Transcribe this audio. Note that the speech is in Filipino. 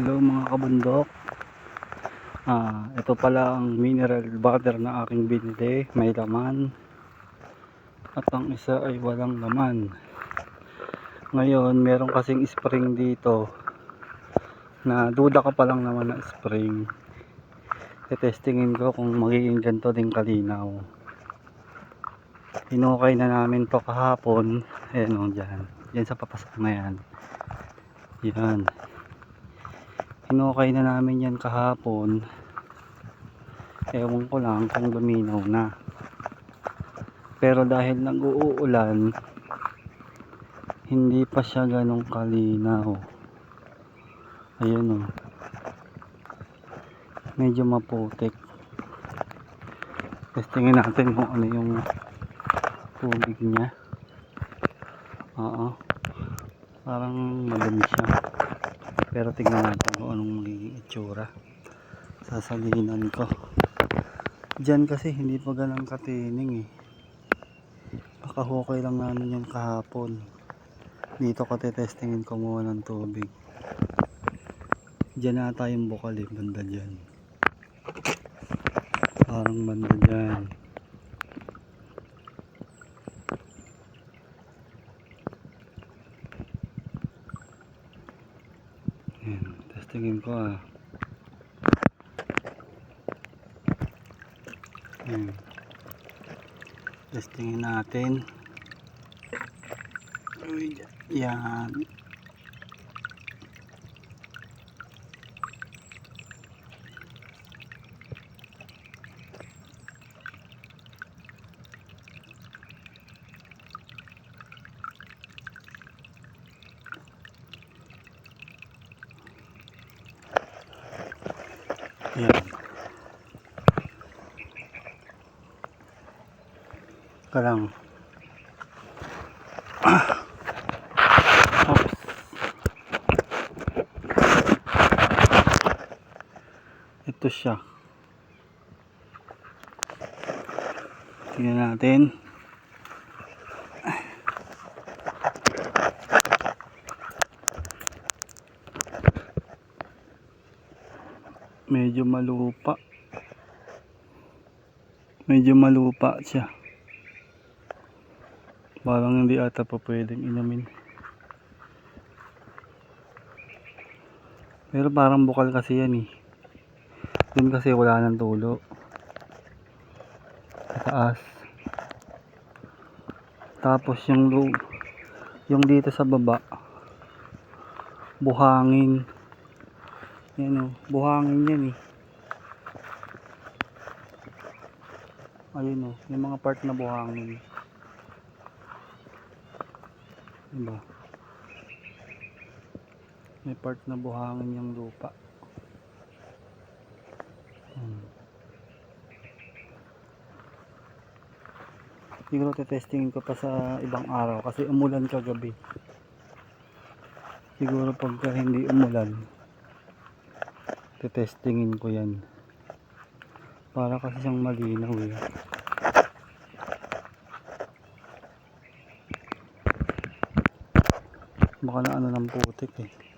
Hello mga kabundok. Ah, ito pala ang mineral water na aking binili. May laman. At ang isa ay walang laman. Ngayon, meron kasing spring dito na duda ka pa lang naman na spring. Tetestingin ko kung magiging ganito din kalinaw. Hinukay na namin to kahapon. Ayan o, dyan. Dyan sa papasok na yan. Yan. Hinukay na namin yan kahapon. Ewan ko lang kung luminaw na. Pero dahil nag-uulan, hindi pa siya ganong kalinaw. Ayun o. Medyo maputik. Testingin natin kung ano yung tubig niya. Oo. Parang madami siya. Pero tignan natin kung anong magiging itsura. Sasalinan ko. Diyan kasi hindi pa ganang katining eh. Pakahukay lang namin yung kahapon. Dito ko tetestingin ko muna ng tubig. Diyan ata yung bukal eh, banda dyan. Parang banda dyan. Yan, testingin ko ah. Yan. Testingin natin. Yan. Yan. Ka lang. Oops. Ito siya. Tingnan natin. Medyo malupa. Medyo malupa siya. Parang hindi ata pa pwedeng inumin. Pero parang bukal kasi yan eh. Dun kasi wala nang tulo. Taas. Tapos yung yung dito sa baba buhangin. Yan o, buhangin yan eh. Ayun o, yung mga part na buhangin. Diba? May part na buhangin yung lupa. Hmm. Siguro tetestingin ko pa sa ibang araw kasi umulan kagabi. Siguro pagka hindi umulan, tetestingin ko yan. Para kasi siyang malinaw eh. Baka na ano ng putik eh.